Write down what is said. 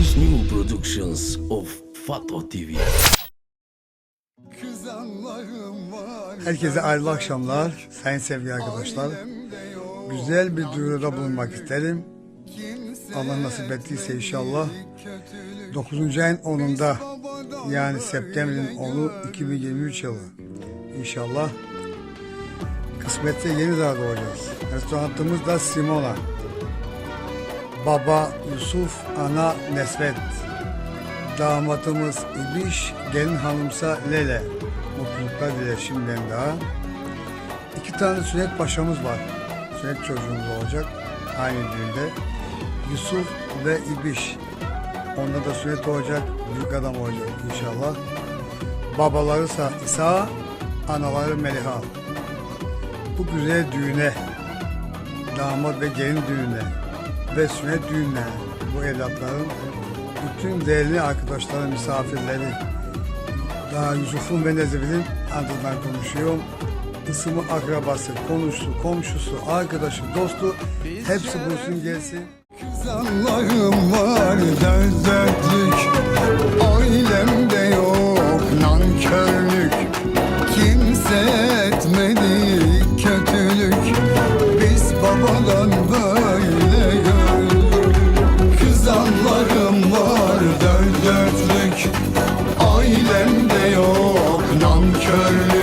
is new productions of Fato TV. Herkese hayırlı akşamlar sayın sevgili arkadaşlar. Güzel bir duyuruda bulunmak isterim. Allah nasip ettiyse inşallah 9. ayın 10'unda yani September'in 10'u 2023 yılı inşallah kısmetse yeni daha doğacağız. Restoranımız da Simona. Baba Yusuf, ana Nesvet. Damatımız İbiş, gelin hanımsa Lele. Mutluluklar diler şimdiden daha. İki tane sünnet paşamız var. Sünnet çocuğumuz olacak aynı düğünde. Yusuf ve İbiş. Onda da sünnet olacak, büyük adam olacak inşallah. Babaları ise İsa, anaları Meliha. Bu güzel düğüne, damat ve gelin düğüne ve sünnet düğününe bu evlatların bütün değerli arkadaşları, misafirleri, daha Yusuf'un ve Nezib'in adından konuşuyorum. Isımı, akrabası, konuştu, komşusu, arkadaşı, dostu hepsi bulsun gelsin. Allah'ım var dert dertlik Ailemde yok nankörlük Kimse etmedi kötülük Biz babadan böyle Ailemde yok nankörlük